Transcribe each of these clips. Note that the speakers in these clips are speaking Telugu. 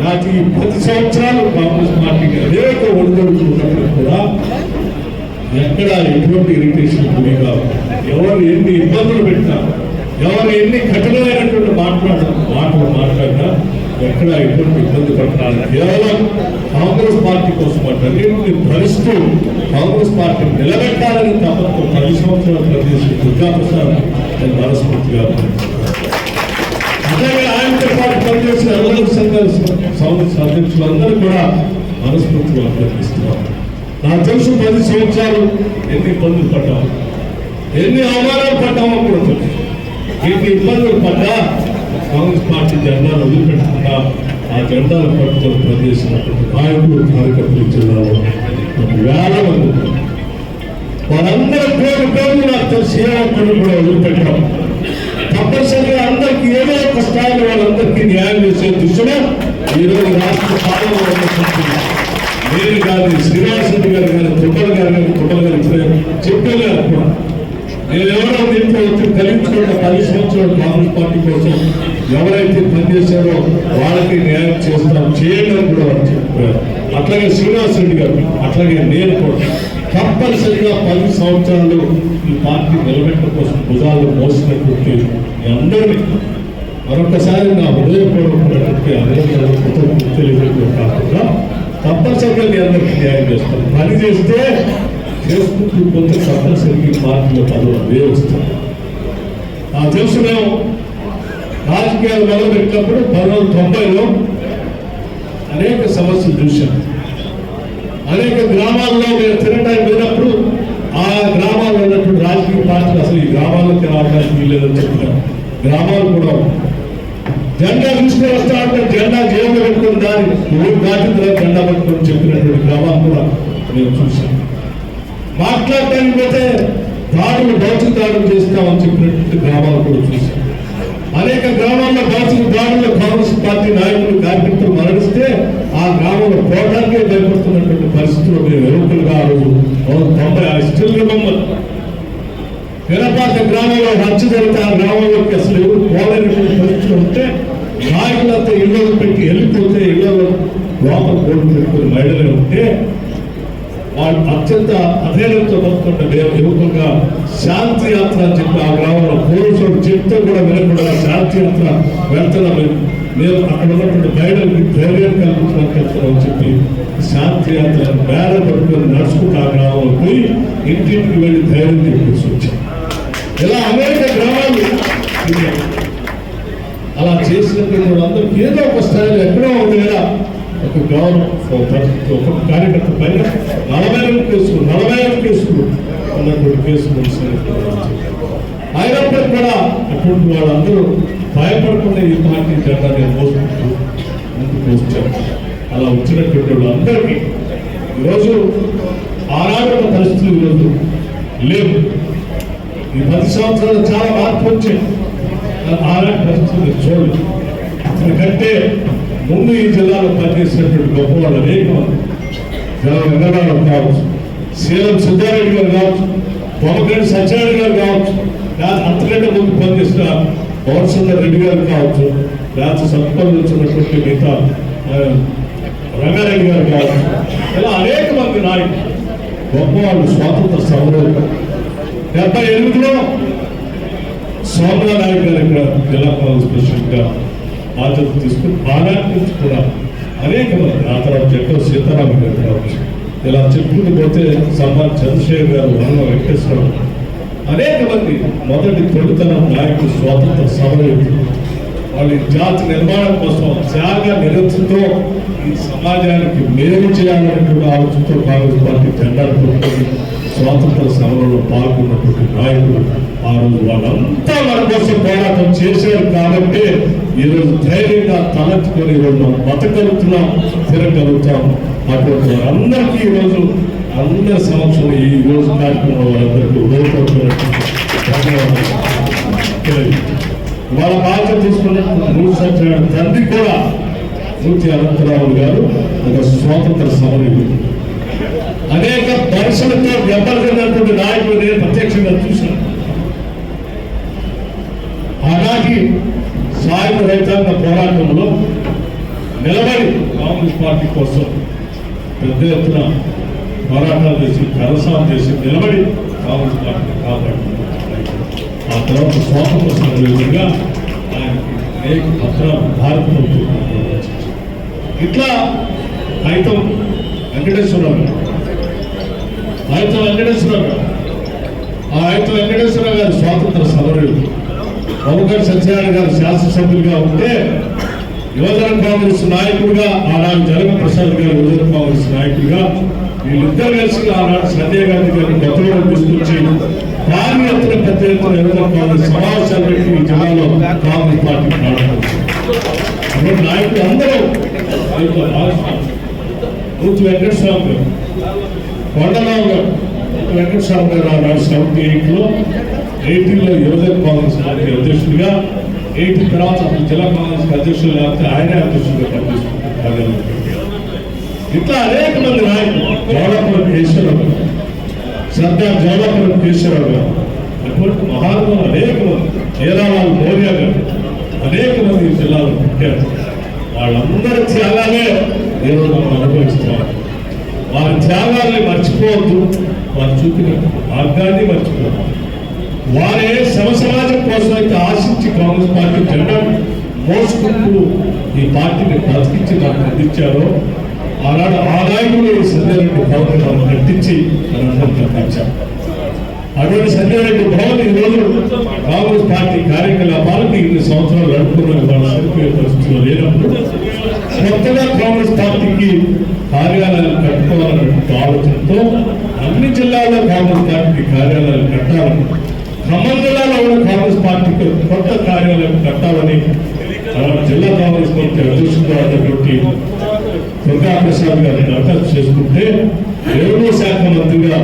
నాకు ఈ పది సంవత్సరాలు కాంగ్రెస్ పార్టీకి అనేక ఒడిదొడుకులు ఉన్నప్పుడు కూడా ఎక్కడ ఎటువంటి ఇరిటేషన్ గురి కాదు ఎవరు ఎన్ని ఇబ్బందులు పెట్టినా ఎవరు ఎన్ని కఠినమైనటువంటి మాట్లాడ మాటలు మాట్లాడినా ఎక్కడ ఎటువంటి ఇబ్బంది పడతాను కేవలం కాంగ్రెస్ పార్టీ కోసం అన్నింటిని భరిస్తూ కాంగ్రెస్ పార్టీ నిలబెట్టాలని తప్పకుండా పది సంవత్సరాలు ప్రదేశం దుర్గాప్రసాద్ నేను మనస్ఫూర్తిగా అలాగే ఆయనతో పాటు పనిచేసిన అధ్యక్షులందరూ కూడా మనస్ఫూర్తిగా అభ్యర్థిస్తున్నాం నాకు తెలుసు పది సంవత్సరాలు ఎన్ని ఇబ్బందులు పడ్డాము. ఎన్ని అవమానాలు పడ్డామో కూడా తెలుసు. ఎన్ని ఇబ్బందులు పడ్డా కాంగ్రెస్ పార్టీ జెండాను వదిలిపెట్టకుండా ఆ జెండాను పట్టుకొని పనిచేసినటువంటి నాయకులు కార్యకర్తలు జిల్లాలో వేల మంది ఉన్నారు. వారందరూ పేరు పేరు నాకు తెలిసి ఏ కూడా వదిలిపెట్టాం తప్పనిసరిగా అందరికీ వాళ్ళందరికీ న్యాయం చేసే దిశలో ఈరోజు రాష్ట్ర పాలన నేను కానీ శ్రీనివాస్ రెడ్డి గారు కానీ తుమ్మల గారు కానీ తుమ్మల గారు ఇప్పుడే చెప్పారు నేను ఎవరో దీంట్లో వచ్చి కలిగించుకున్న పది సంవత్సరాలు కాంగ్రెస్ పార్టీ కోసం ఎవరైతే పనిచేశారో వాళ్ళకి న్యాయం చేస్తాం చేయండి అని కూడా వారు చెప్పారు. అట్లాగే శ్రీనివాస్ రెడ్డి గారు అట్లాగే నేను కూడా తప్పనిసరిగా పది సంవత్సరాలు ఈ పార్టీ నిలబెట్టడం కోసం భుజాలు మోసినటువంటి అందరినీ మరొకసారి నా హృదయపూర్వకమైనటువంటి అభినందనలు తెలియజేయడం కాకుండా తప్పనిసరిగా మీ అందరికీ న్యాయం చేస్తాను. పని చేస్తే చేసుకుంటూ పోతే తప్పనిసరిగా పార్టీలో పదవి అదే వస్తాను ఆ తెలుసు మేము రాజకీయాలు మొదలుపెట్టినప్పుడు పంతొమ్మిది తొంభైలో అనేక సమస్యలు చూశాను అనేక గ్రామాల్లో మేము తినడానికి పోయినప్పుడు ఆ గ్రామాల్లో ఉన్నటువంటి రాజకీయ పార్టీలు అసలు ఈ గ్రామాల్లోకి రావడానికి వీల్లేదని చెప్పినాం గ్రామాలు కూడా జెండా తీసుకుని వస్తా అంటే జెండా జేబులో పెట్టుకుని దాని ఊరు దాటిన జెండా పట్టుకొని చెప్పినటువంటి గ్రామాలు కూడా నేను చూశాను మాట్లాడటానికి పోతే దాడులు దోచు దాడులు చేస్తామని చెప్పినటువంటి గ్రామాలు కూడా చూశాను అనేక గ్రామాల్లో భౌతిక దాడుల్లో కాంగ్రెస్ పార్టీ నాయకులు కార్యకర్తలు మరణిస్తే ఆ గ్రామంలో పోవడానికే భయపడుతున్నటువంటి పరిస్థితులు మేము యువకులుగా ఆ రోజు. తొంభై స్టిల్ రిమంబర్ నిరపాత గ్రామంలో హత్య జరిగితే ఆ గ్రామంలోకి అసలు ఎవరు పోలేనటువంటి పరిస్థితులు ఉంటే నాయకులతో ఇళ్ళ పెట్టి వెళ్ళిపోతే ఇళ్ళలో లోపల కోర్టు పెట్టుకుని మహిళలే ఉంటే వాళ్ళు అత్యంత అధైర్యంతో బతుకుంటే మేము యువకులుగా శాంతి యాత్ర అని చెప్పి ఆ గ్రామంలో పోలీసులు చెప్తే కూడా వినకుండా శాంతి యాత్ర వెళ్తున్నాం మేము. మేము అక్కడ ఉన్నటువంటి మహిళలకి ధైర్యం కల్పించడానికి చెప్పి శాంతి యాత్ర బేర పట్టుకొని నడుచుకుంటూ ఆ గ్రామంలో పోయి ఇంటింటికి వెళ్ళి ధైర్యం చెప్పేసి వచ్చాం ఇలా అనేక గ్రామాలు అలా చేసినటువంటి వాళ్ళందరికీ ఏదో ఒక స్థాయిలో ఎక్కడో ఉంది కదా ఒక గౌరవం ఒక కార్యకర్త పైన నలభై ఐదు కేసులు నలభై ఐదు కేసులు ఉన్నటువంటి కేసులు అయినప్పటికీ కూడా అటువంటి వాళ్ళందరూ భయపడకుండా ఈ పార్టీ జెండాని మోసుకుంటూ ముందుకు వచ్చారు అలా వచ్చినటువంటి వాళ్ళందరికీ ఈరోజు ఆనాడు పరిస్థితులు ఈరోజు లేవు. ఈ పది సంవత్సరాలు చాలా మార్పు వచ్చాయి. ఆనాటి పరిస్థితులు చూడండి ఎందుకంటే ముందు ఈ జిల్లాలో పనిచేసినటువంటి గొప్ప వాళ్ళు అనేక మంది జల కావచ్చు సీఎం సిద్ధారెడ్డి గారు కావచ్చు పొమగండి సత్యనారాయణ గారు కావచ్చు లేదా అంతకంటే ముందు పనిచేసిన పవన్ సుందర్ రెడ్డి గారు కావచ్చు లేకపోతే సత్పల్లి వచ్చినటువంటి మిగతా రంగారెడ్డి గారు కావచ్చు ఇలా అనేక మంది నాయకులు గొప్ప వాళ్ళు స్వాతంత్ర సమరం డెబ్బై ఎనిమిదిలో సోమరా నాయక్ గారు ఇక్కడ జిల్లా కాంగ్రెస్ బాధ్యత తీసుకుని ఆనాటి నుంచి కూడా అనేక మంది ఆ తర్వాత చెట్టు సీతారామ గారు కావచ్చు ఇలా చెప్పుకుంటూ పోతే సమ్మాన్ చంద్రశేఖర్ గారు వల్ల వెంకటేశ్వరరావు అనేక మంది మొదటి తొలితనం నాయకులు స్వాతంత్ర సమరయోధులు. వాళ్ళ జాతి నిర్మాణం కోసం త్యాగ నిరతితో ఈ సమాజానికి మేలు చేయాలనేటువంటి ఆలోచనతో కాంగ్రెస్ పార్టీ జెండాలు పట్టుకొని స్వాతంత్ర సమరంలో పాల్గొన్నటువంటి నాయకులు ఆ రోజు వాళ్ళంతా మన కోసం పోరాటం చేశారు కాబట్టి ఈరోజు ధైర్యంగా తలెత్తుకొని ఈరోజు మనం బతకగలుగుతున్నాం తిరగలుగుతాం. అటువంటి వారందరికీ ఈరోజు అందరి సమక్షంలో ఈ రోజు కార్యక్రమంలో వాళ్ళందరికీ ఉపయోగపడుతున్నటువంటి వాళ్ళ బాధ్యత తీసుకున్న మూడు సంవత్సరాల తండ్రి కూడా పూర్తి అనంతరావు గారు ఒక స్వాతంత్ర సమరయుడు. అనేక దర్శనతో దెబ్బతిన్నటువంటి నాయకులు నేను ప్రత్యక్షంగా చూశాను. ఆనాటి సాయుధ రైతాంగ పోరాటంలో నిలబడి కాంగ్రెస్ పార్టీ కోసం పెద్ద ఎత్తున పోరాటాలు చేసి కరసాలు చేసి నిలబడి కాంగ్రెస్ పార్టీ కాబట్టి ఆ తర్వాత స్వాతంత్ర సమయంగా ఆయనకి అనేక పత్రాలు భారత ప్రభుత్వం ఇట్లా అయితం వెంకటేశ్వరరావు గారు. వెంకటేశ్వరరావు ఆ ఆయనతో వెంకటేశ్వరరావు గారు స్వాతంత్ర సమరుడు బొమ్మగారి సత్యనారాయణ గారు శాసనసభ్యులుగా ఉంటే యువజన కాంగ్రెస్ నాయకుడిగా ఆనాడు జగన్ ప్రసాద్ గారు యువజన కాంగ్రెస్ నాయకుడిగా వీళ్ళిద్దరు కలిసి ఆనాడు సంజయ్ గాంధీ గారిని గతంలో తీసుకొచ్చి భారీ ఎత్తున పెద్ద ఎత్తున యువజన కాంగ్రెస్ సమావేశాలు పెట్టి ఈ జిల్లాలో కాంగ్రెస్ పార్టీ నాయకులు అందరూ దీంట్లో భాగస్వాములు. నూతి వెంకటస్వామి గారు కొండరావు గారు వెంకటస్వామి గారు ఆనాడు సెవెంటీ ఎయిట్లో ఎయిటీలో యువజన కాంగ్రెస్ పార్టీ అధ్యక్షుడిగా ఎయిటీ తర్వాత అసలు జిల్లా కాంగ్రెస్ అధ్యక్షులు లేకపోతే ఆయనే అధ్యక్షుడిగా పనిచేస్తున్నారు ఇట్లా అనేక మంది నాయకులు జోడాపురం కేశవరావు గారు సర్దార్ జోడాపురం కేశవరావు గారు అటువంటి మహాత్ములు అనేక మంది ఏరావాళ్ళు మౌర్య గారు అనేక మంది ఈ జిల్లాలో పుట్టారు వాళ్ళందరి త్యాగాలే. ఈరోజు మనం అనుభవిస్తున్నాం. వారి త్యాగాల్ని మర్చిపోవద్దు. వారు చూపిన మార్గాన్ని మర్చిపోవద్దు. వారే సమ సమాజం కోసం అయితే ఆశించి కాంగ్రెస్ పార్టీ జెండా మోసుకుంటూ ఈ పార్టీని బ్రతికించి నాకు అందించారో ఆనాడు ఆ నాయకుడు ఈ సంజయరెడ్డి భవన్ మనం కట్టించి మనందరం కట్టించాం అటువంటి సంజయరెడ్డి భవన్ ఈ రోజు కాంగ్రెస్ పార్టీ కార్యకలాపాలకు ఇన్ని సంవత్సరాలు నడుపుకున్న వాళ్ళ సరిపోయే పరిస్థితుల్లో లేనప్పుడు కొత్తగా కాంగ్రెస్ పార్టీకి కార్యాలయాలు కట్టుకోవాలనే ఆలోచనతో అన్ని జిల్లాల్లో కాంగ్రెస్ పార్టీ కార్యాలయాలు కట్టాలని ఖమ్మం జిల్లాలో కూడా కాంగ్రెస్ పార్టీకి కొత్త కార్యాలయం కట్టాలని జిల్లా కాంగ్రెస్ పార్టీ అధ్యక్షుడు ఉన్నటువంటి దుర్గా ప్రసాద్ గారు దరఖాస్తు చేసుకుంటే రెవెన్యూ శాఖ మంత్రిగా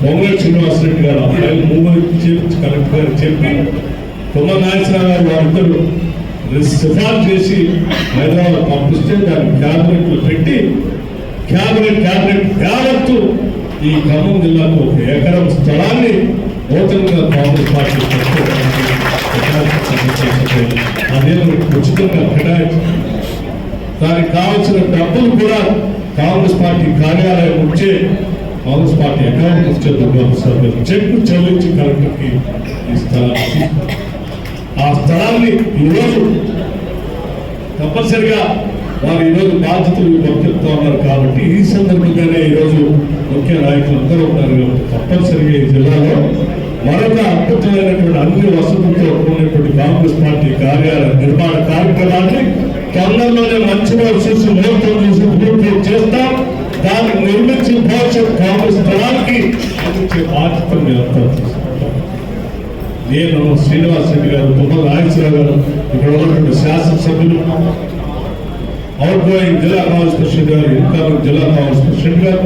పొంగల్ శ్రీనివాసరెడ్డి గారు అమ్మాయిలు మూవ్ చేర్చి కలెక్టర్ గారు చెప్పి తుమ్మ నాగేశ్వరరావు గారు వారిద్దరు సిఫార్సు చేసి హైదరాబాద్ పంపిస్తే దాన్ని క్యాబినెట్లో పెట్టి క్యాబినెట్ క్యాబినెట్ యావత్తు ఈ ఖమ్మం జిల్లాకు ఒక ఎకరం స్థలాన్ని నూతనంగా కాంగ్రెస్ పార్టీ కట్టుకోవడానికి అదే ఉచితంగా కేటాయించి దానికి కావాల్సిన డబ్బులు కూడా కాంగ్రెస్ పార్టీ కార్యాలయం నుంచే కాంగ్రెస్ పార్టీ అకౌంట్ నుంచే డబ్బులు చెక్ చెల్లించి కలెక్టర్కి ఈ స్థలాన్ని తీసుకున్నారు. ఆ స్థలాన్ని ఈరోజు తప్పనిసరిగా వారు ఈరోజు బాధ్యతలు చెప్తా ఉన్నారు కాబట్టి ఈ సందర్భంగానే ఈరోజు ముఖ్య నాయకులు అందరూ ఉన్నారు కాబట్టి తప్పనిసరిగా ఈ జిల్లాలో మరొక అద్భుతమైనటువంటి అన్ని వసతులతో ఉన్నటువంటి కాంగ్రెస్ పార్టీ కార్యాలయ నిర్మాణ కార్యక్రమాన్ని తొందరలోనే మంచిగా చూసి ముహూర్తం చూసి పూర్తి చేస్తాం. దాన్ని నిర్మించి భవిష్యత్ కాంగ్రెస్ దళానికి అందించే బాధ్యత మీరు తీసుకుంటాం నేను శ్రీనివాస్ రెడ్డి గారు తుమ్మల నాగేశ్వరరావు గారు ఇక్కడ ఉన్నటువంటి శాసనసభ్యులు అవుట్ గోయింగ్ జిల్లా కాంగ్రెస్ ప్రెసిడెంట్ గారు ఇన్కమింగ్ జిల్లా కాంగ్రెస్ ప్రెసిడెంట్ గారు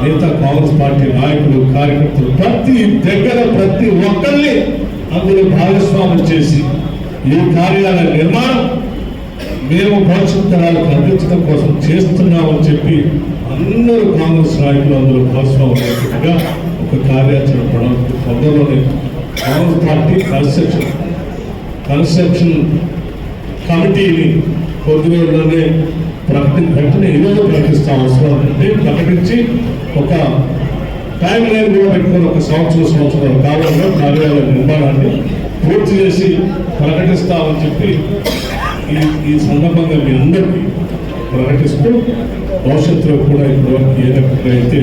మిగతా కాంగ్రెస్ పార్టీ నాయకులు కార్యకర్తలు ప్రతి దగ్గర ప్రతి ఒక్కరిని అందులో భాగస్వామ్యం చేసి ఈ కార్యాలయ నిర్మాణం మేము భవిష్యత్ తరాలకు అందించడం కోసం చేస్తున్నామని చెప్పి అందరూ కాంగ్రెస్ నాయకులు అందరూ భాగస్వామ్యం ఒక కార్యాచరణ పడాలి తొందరలోనే కాంగ్రెస్ పార్టీ కన్స్ట్రక్షన్ కన్స్ట్రక్షన్ కమిటీని కొద్ది రోజుల్లోనే ప్రకటి ప్రకటన ఈరోజు ప్రకటిస్తాం అవసరం అంటే ప్రకటించి ఒక టైం లైన్ కూడా పెట్టుకుని ఒక సంవత్సరం సంవత్సరం కాలంలో కార్యాలయ నిర్మాణాన్ని పూర్తి చేసి ప్రకటిస్తామని చెప్పి ఈ ఈ సందర్భంగా మీ అందరికీ ప్రకటిస్తూ భవిష్యత్తులో కూడా ఇప్పటివరకు ఏ రకంగా అయితే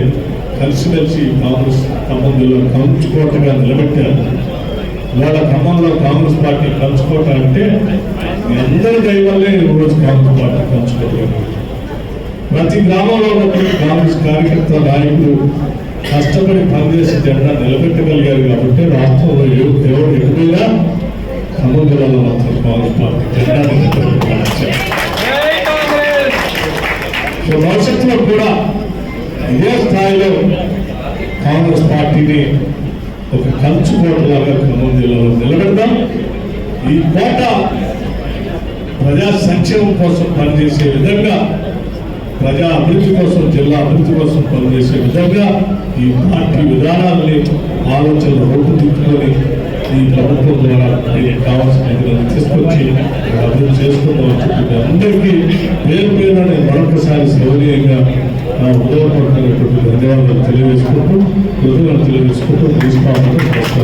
కలిసిమెలిసి కాంగ్రెస్ సంబంధంలో కంచుకోటగా నిలబెట్టారు. వాళ్ళ క్రమంలో కాంగ్రెస్ పార్టీ కంచుకోట అంటే మీ అందరి దయ వల్లే రోజు కాంగ్రెస్ పార్టీ కంచుకోగలిగింది ప్రతి గ్రామంలో ఉన్నటువంటి కాంగ్రెస్ కార్యకర్త నాయకులు కష్టపడి పనిచేసి జెండా నిలబెట్టగలిగారు కాబట్టి రాష్ట్రంలో ఎవ- ఎవరు ఎటువైనా ఖమ్మం జిల్లాలో మాత్రం కాంగ్రెస్ పార్టీ జెండా భవిష్యత్తులో కూడా ఇదే స్థాయిలో కాంగ్రెస్ పార్టీని ఒక కంచు కోటలాగా ఖమ్మం జిల్లాలో నిలబెడదాం ఈ కోట ప్రజా సంక్షేమం కోసం పనిచేసే విధంగా ప్రజా అభివృద్ధి కోసం జిల్లా అభివృద్ధి కోసం పనిచేసే విధంగా ఈ పార్టీ విధానాలని ఆలోచనలు రూపుదిద్దుకొని ఈ ప్రభుత్వం ద్వారా దీనికి కావాల్సిన తీసుకొచ్చి అభివృద్ధి చేసుకుంటామని చెప్పి అందరికీ పేరు పేరు నేను మరొకసారి సౌకర్యంగా ఉదయపడుతున్నటువంటి ధన్యవాదాలు తెలియజేసుకుంటూ కృతజ్ఞతలు తెలియజేసుకుంటూ తీసుకున్నాను